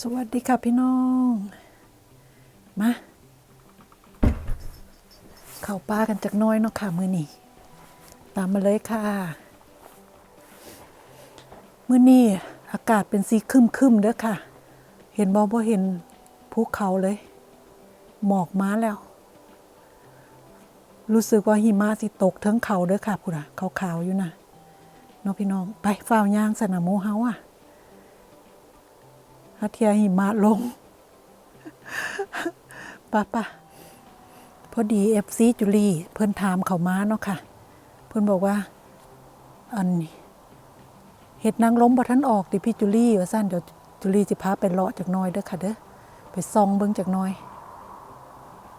สวัสดีค่ะพี่น้อง มาเข้าป้ากันจากน้อยเนาะค่ะมือนี้ตามมาเลยค่ะ มือนี้อากาศเป็นสีคึมคึมเด้อค่ะ เห็นบอบ่เห็นภูเขาเลย หมอกมาแล้ว รู้สึกว่าหิมะสิตกเทิงเขาเด้อค่ะพูดอะขาวๆอยู่นะเน้องพี่น้อง ไปฝ้าวยางสนามโมเฮาอะ อาเทียหิมะลงปะปะพอดีเอฟซีจุลีเพิ่อนถามเขามาเนาะค่ะ เพิ่อนบอกว่าอันเห็ดนางล้มบ่ทันออกติพี่จุลี่ว่าซั่นเดี๋ยวจุลีสิพาไปเลาะจากน้อยเด้อค่ะเด้อไปซองเบิ่งจากน้อย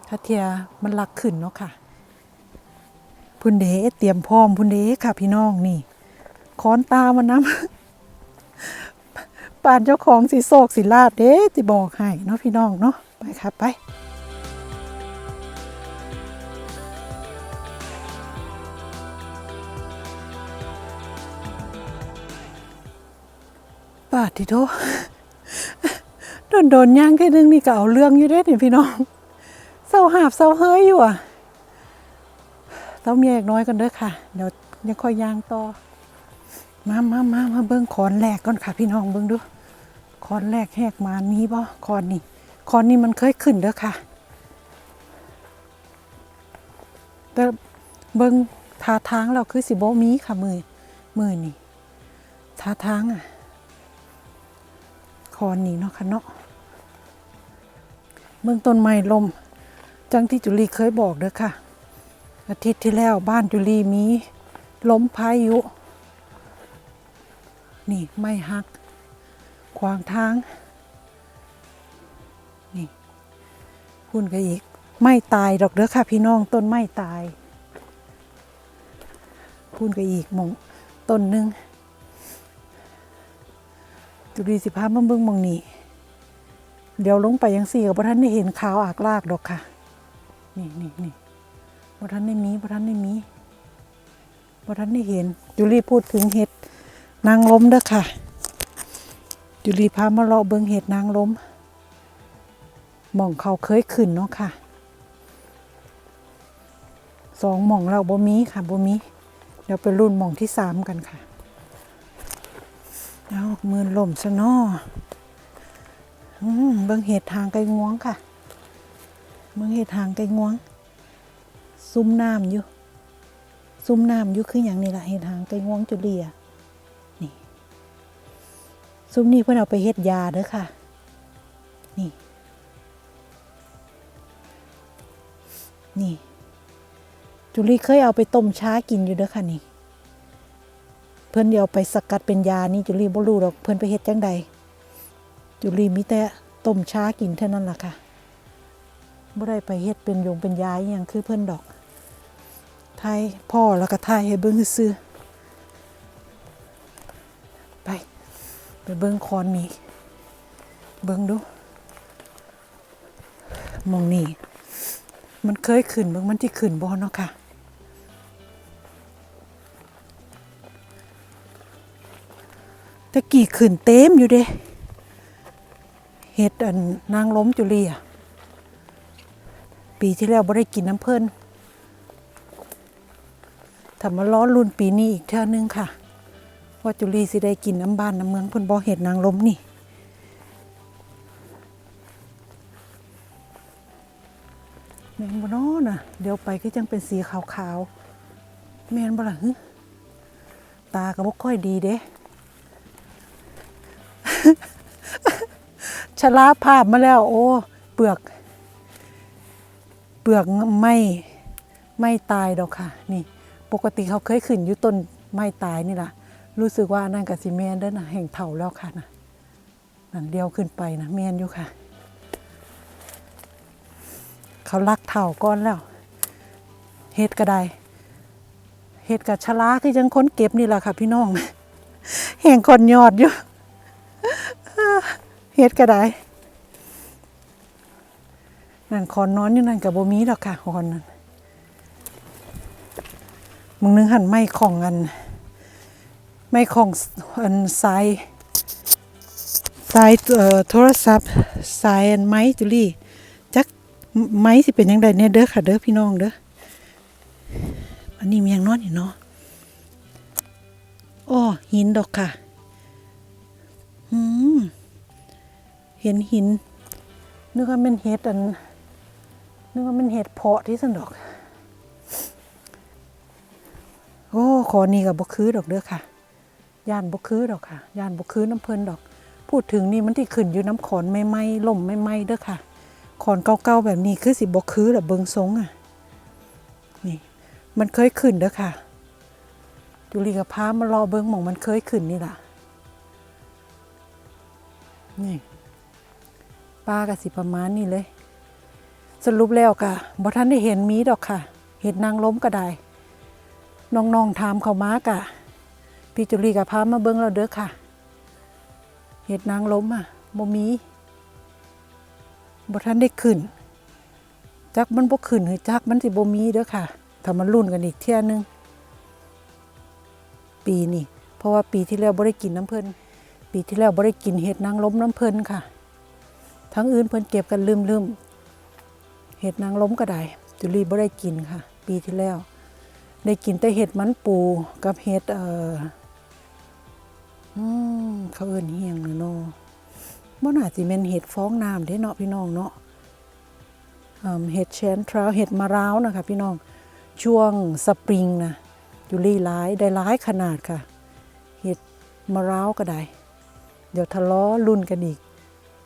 คาเทียมันลักขึ้นเนาะค่ะพุ่นเดเตรียมพร้อมพุ่นเดค่ะพี่น้องนี่ค้อนตามันน้ำ ป่านเจ้าของสีโศกสีลาดเด้จิบอกให้เนาะพี่น้องเนาะไปครับไปปาดทีโทโดนโดนย่างแค่นึงนี่ก็เอาเรื่องอยู่เด้เนี่ยพี่น้องเศร้าหาบเศร้าเฮ้ยอยู่อะต้องแยกน้อยกันเด้อค่ะ เดี๋ยวยังค่อยย่างต่อมามามามาเบิ้งคอนแรกก่อนค่ะ พี่น้องเบิ้งดู คอนแรกแหกมามีบ่คอนนี่คอนนี่มันเคยขึ้นเด้อค่ะ แต่เบิ้งท่าทางเราคือสิบมีค่ะมือมือนี่ท่าทางอะคอนนี่เนาะค่ะเนาะเบื้องต้นไม้ลม จังที่จุลีเคยบอกเด้อค่ะ อาทิตย์ที่แล้วบ้านจุลีมีล้มพายุ นี่ไม่หัก ขวางทาง นี่พุ่นก็อีก ไม่ตายดอกเด้อค่ะพี่น้องต้นไม่ตาย พุ่นก็อีกมงต้นหนึ่งจุดีสิพามาเบิ่งมองนี้เดี๋ยวลงไปยังสี่กับพระท่านได้เห็นขาวอากลากดอกค่ะ นี่นี่นี่พระท่านได้มีพระท่านได้มีพระท่านได้เห็นจุลีพูดถึงเห็ดนางล้มเด้อค่ะ จุลีพามาเลาะเบิงเห็ดนางล้มหม่องเขาเคยขึ้นเนาะค่ะสองหม่องเราบ่มีค่ะบ่มีเดี๋ยวไปรุ่นหม่องที่สามกันค่ะเอามือล่มซะนาะอืมเบิงเห็ดทางไกลงวงค่ะ เบิงเห็ดทางไกลงวง ซุ้มน้ำอยู่ ซุ้มน้ำอยู่คืออย่างนี้ละเห็ดทางไกลงวงจุลีอะ ซุ้มนี่เพื่อนเอาไปเฮ็ดยาเด้อค่ะ นี่ นี่ จุลีเคยเอาไปต้มช้ากินอยู่เด้อค่ะนี่ เพื่อนเดี๋ยวไปสกัดเป็นยานี่จุลีบ่รู้หรอกเพื่อนไปเฮ็ดจังใดจุลีมีแต่ต้มช้ากินเท่านั้นล่ะค่ะบ่ได้ไปเฮ็ดเป็นยงเป็นยาอย่างคือเพื่อนดอก ไทยพ่อแล้วก็ไทยให้เบิ่งซื่อ ไปเบิ้งคอนนี่เบิ้งดูมองนี่มันเคยขึ้นเบิ้งมันที่ขึ้นบ่เนาะค่ะตะกี้ขึ้นเต็มอยู่เด้เห็ดอันนางล้มจุลีอะปีที่แล้วบ่ได้กินน้ำเพิ่นถ้ามาล้อรุ่นปีนี้อีกเท่านึงค่ะ ว่าจุลีสิได้กินน้ำบ้านน้ำเมืองเพิ่นบ่เห็ดนางลมนี่แม่นบ่นาะน่ะ เดี๋ยวไปก็จังเป็นสีขาวๆ แมนบ่ล่ะฮึตาก็บ่ค่อยดีเด้ชะลาภาพมาแล้ว โอ้ เปลือก เปลือกไม่ไม่ตายดอกค่ะ นี่ ปกติเขาเคยขึ้นอยู่ต้นไม่ตายนี่ล่ะ รู้สึกว่านั่นกับซีเมนเด้อนะแห่งเถาแล้วค่ะนะหนั่นเดียวขึ้นไปนะเมนอยู่ค่ะ เขาลักเถาก้อนแล้วเฮ็ดก็ได้เฮ็ดกับชะลาคือจังค้นเก็บนี่แหละค่ะ พี่น้องแห่งคนยอดอยู่เฮ็ดก็ได้นั่นคอนนอนอยู่นั่นกับโบมีดอกค่ะคอนนั่นมึงนึงหันไม่ของกัน ไม่ของอันทรายทายโทรศัพท์สายอันไม้จุลี่จักไม้สิเป็นยังไงเนี่ยเด้อค่ะเด้อพี่น้องเด้ออันนี้มียังนอนอยู่เนาะอ้อหินดอกค่ะอืมเห็นหินนึกว่าเป็นเห็ดอันนึกว่าเป็นเห็ดเพาะที่สันดอก โอ้ ขอนี่กับบกคือดอกเด้อค่ะ ย่านบกคือดอกค่ะย่านบกคือน้ำเพลินดอก พูดถึงนี่มันที่ขึ้นอยู่น้ำขอนไม่ไหมล่มไม่ไหมเด้อค่ะ ขอนเก่าๆแบบนี้คือสิบกคือแบบเบิงทรงอะนี่มันเคยขึ้นเด้อค่ะจุลีกับพามารอเบิงหมองมันเคยขึ้นนี่ล่ะนี่ปลากะสิประมาณนี้เลย สรุปแล้วกะบ่ท่านได้เห็นมีดอกค่ะ เห็ดนางล้มก็ได้น้องๆถามเขามากะ พี่จุลีกับพามาเบิ้งเราเด้อค่ะ เห็ดนางล้มอะบ่มีบ่ทันได้ขึ้น จักมันบ่ขึ้นหรือจักมันสิบ่มีเด้อค่ะ ถ้ามันรุ่นกันอีกเที่ยนึง ปีนี้เพราะว่าปีที่แล้วบ่ได้กินน้ำเพิ่นปีที่แล้วบ่ได้กินเห็ดนางล้มน้ำเพิ่นค่ะ ทั้งอื่นเพิ่นเก็บกันลืมๆเห็ดนางล้มก็ได้จุลีบ่ได้กินค่ะ ปีที่แล้ว ได้กินแต่เห็ดมันปูกับเห็ดเอ่อ อืมเขาเอิ้นเฮียงเนาะบ่น่าสิแม่นเห็ดฟ้องน้ำเด้เนาะพี่น้องเนาะอืมเห็ดแชนทราวเห็ดมะร้าวนะคะพี่น้องช่วงสปริงนะจุลี่หลายได้หลายขนาดค่ะ เห็ดมะร้าวก็ได้ เดี๋ยวทะเลาะรุ่นกันอีก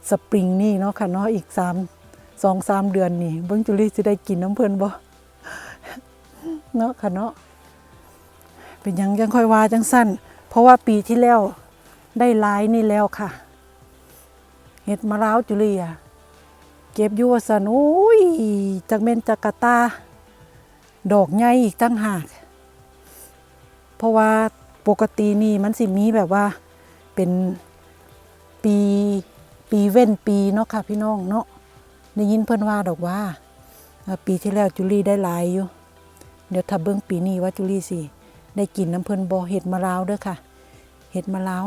สปริงนี่เนาะค่ะเนาะอีกสามสองสามเดือนนี่เบิ้งจุลี่สิได้กินน้ำเพิ่นบ่เนาะค่ะเนาะเป็นยังยังค่อยว่าจังสั้น เพราะว่าปีที่แล้วได้หลายนี่แล้วค่ะ เห็ดมะร้าวจุลี่อะเก็บอยู่ว่าสันโอ้ยจากเมนจากกาตา ดอกใหญ่อีกตั้งหาก เพราะว่าปกตินี่มันสิมีแบบว่าเป็นปีปีเว้นปีเนาะค่ะพี่น้องเนาะได้ยินเพิ่อนว่าดอกว่า ปีที่แล้วจุลี่ได้ลายอยู่ เดี๋ยวถ้าเบิ่งปีนี้ว่าจุลี่สิ ได้กินน้ำเพิ่นบ่เห็ดมะราวเด้อค่ะ เห็ดมะราว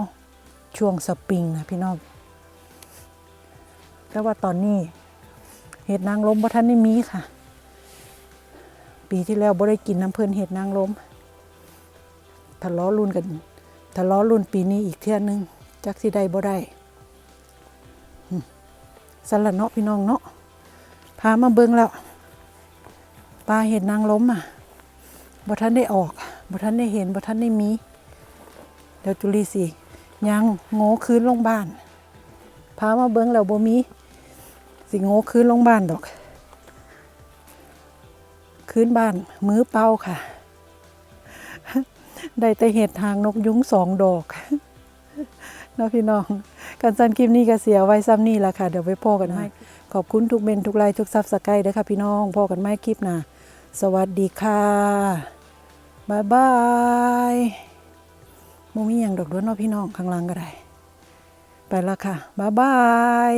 ช่วงสปริงนะพี่น้องแต่ว่าตอนนี้เห็ดนางลมบ่ทันได้มีค่ะ ปีที่แล้วบ่ได้กินน้ำเพิ่นเห็ดนางลมทะเลาะรุ่นกันทะเลาะรุ่นปีนี้อีกเที่ยนึงจักสิได้บ่ได้สนละเนาะพี่น้องเนาะพามาเบิ่งแล้วปลาเห็ดนางลมอะบ่ทันได้ออก บ่ทันได้เห็นบ่ทันได้มี เดี๋ยวจุลีสิยังโง่คืนลงบ้านพามาเบิ่งแล้วบ่มี สิโง่คืนลงบ้านดอก คืนบ้าน มือเป้าค่ะ ได้แต่เห็ดทางนกยุงสองดอกเนาะพี่น้องการสันคลิปนี้ก็เสียไว้ซ้ำนี่ละค่ะ เดี๋ยวไปพ่อกันให้ขอบคุณทุกเมนทุกไลน์ทุกซับสไครต์ด้วยค่ะพี่น้องพ่อกันไม่คลิปหนะสวัสดีค่ะ บายบายโมมีอย่างดอกด้วนเนาะพี่น้องข้างล่างก็ได้ ไปละค่ะบายบาย